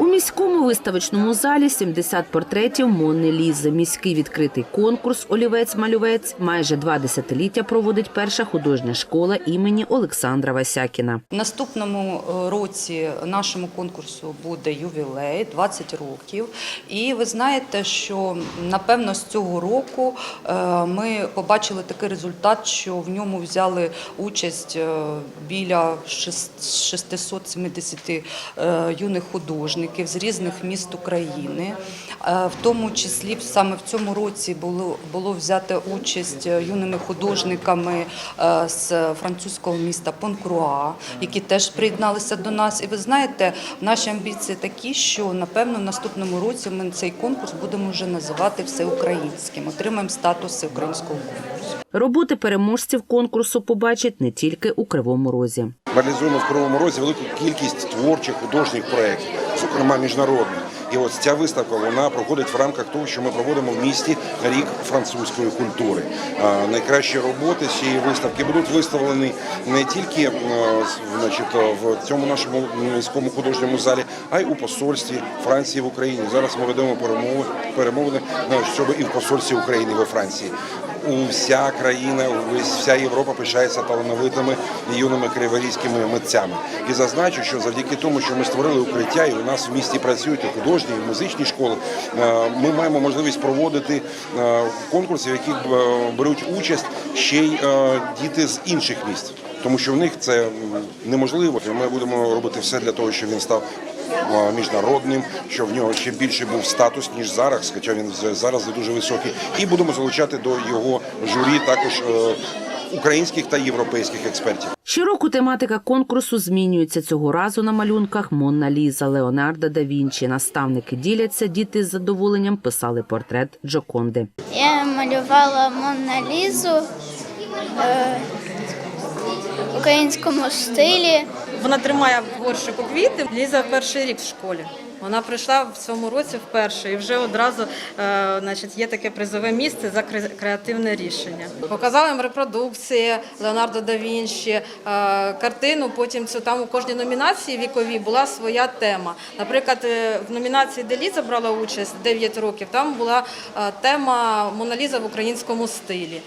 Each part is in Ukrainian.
У міському виставочному залі 70 портретів Монни Лізи. Міський відкритий конкурс Олівець-малювець майже два десятиліття проводить перша художня школа імені Олександра Васякіна. Наступному е, році нашому конкурсу буде ювілей 20 років. І ви знаєте, що напевно з цього року е, ми побачили такий результат, що в ньому взяли участь е, біля шест- 670 е, юних художників з різних міст України. Е, В тому числі саме в цьому році було, було взято участь е, юними художниками е, з французького міста Понкруа, які теж приєдналися до нас. І ви знаєте, наші амбіції такі, що напевно в наступному році ми цей конкурс будемо вже називати всеукраїнським. Отримаємо статус всеукраїнського конкурсу. Роботи переможців конкурсу побачать не тільки у Кривому Розі. Ми реалізуємо в Кривому Розі велику кількість творчих художніх проєктів, зокрема міжнародних. І ось ця виставка вона проходить в рамках того, що ми проводимо в місті рік французької культури. Найкращі роботи цієї виставки будуть виставлені не тільки е, значить, в цьому нашому міському художньому залі, а й у посольстві Франції в Україні. Зараз ми ведемо перемови перемовини, е, щоб і в посольстві України во Франції. Вся країна, вся Європа пишається талановитими і юними криворізькими митцями. І зазначу, що завдяки тому, що ми створили укриття, і у нас в місті працюють і художні, і музичні школи. е, Ми маємо можливість проводити е, конкурси, в яких е, беруть участь ще й діти з інших міст. Тому що в них це неможливо. І Ми будемо робити все для того, щоб він став міжнародним, щоб в нього ще більше був статус ніж зараз, хоча він зараз не дуже високий. І будемо залучати до його журі також е, українських та європейських експертів. Щороку тематика конкурсу змінюється цього разу на малюнках Монна Ліза, Леонардо да Вінчі. Наставники діляться, діти з задоволенням писали портрет Джоконди. Я малювала Монна Лізу е, українському стилі. Вона тримає в квіти. Ліза перший рік в школі. Вона прийшла в цьому році вперше і вже одразу е, значить, є таке призове місце за кре- креативне рішення. Показали їм репродукції Леонардо да Вінчі, е, картину. Потім це там у кожній номінації віковій була своя тема. Наприклад, е, в номінації, де Ліза брала участь 9 років, там була тема Моналіза в українському стилі.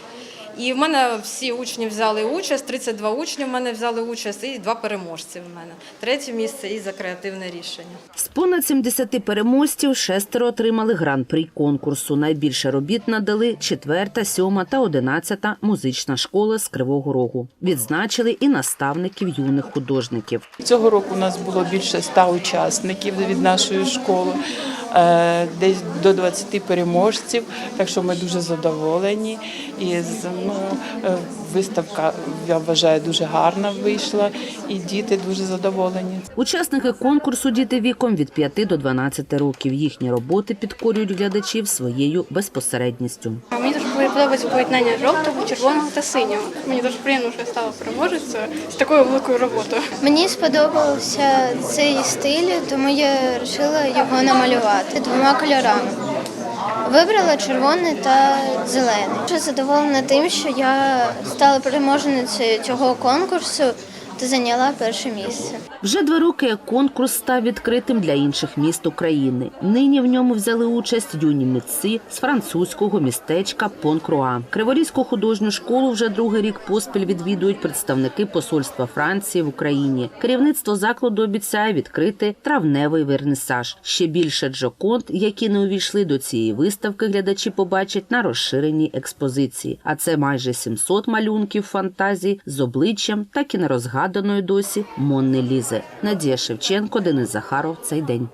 І в мене всі учні взяли участь, 32 учні в мене взяли участь і два переможці в мене. Третє місце і за креативне рішення. З понад 70 переможців шестеро отримали гран-прі конкурсу. Найбільше робіт надали четверта, сьома та одинадцята музична школа з Кривого Рогу. Відзначили і наставників юних художників. Цього року у нас було більше ста учасників від нашої школи, десь до 20 переможців. Так що ми дуже задоволені. І ну, е, виставка, я вважаю, дуже гарна вийшла, і діти дуже задоволені. Учасники конкурсу діти віком від 5 до 12 років. Їхні роботи підкорюють глядачів своєю безпосередністю. Мені подобається поєднання жовтого, червоного та синього. Мені дуже приємно, що я стала переможецею з такою великою роботою. Мені сподобався цей стиль, тому я вирішила його намалювати двома кольорами. Вибрала червоний та зелений. Дуже задоволена тим, що я стала переможницею цього конкурсу зайняла перше місце. Вже два роки конкурс став відкритим для інших міст України. Нині в ньому взяли участь юні митці з французького містечка Понкруа. Криворізьку художню школу вже другий рік поспіль відвідують представники посольства Франції в Україні. Керівництво закладу обіцяє відкрити травневий вернисаж. Ще більше джоконд, які не увійшли до цієї виставки, глядачі побачать на розширеній експозиції. А це майже 700 малюнків фантазій з обличчям, так і не розгаданою досі Монни Лізи. Надія Шевченко, Денис Захаров. Цей день.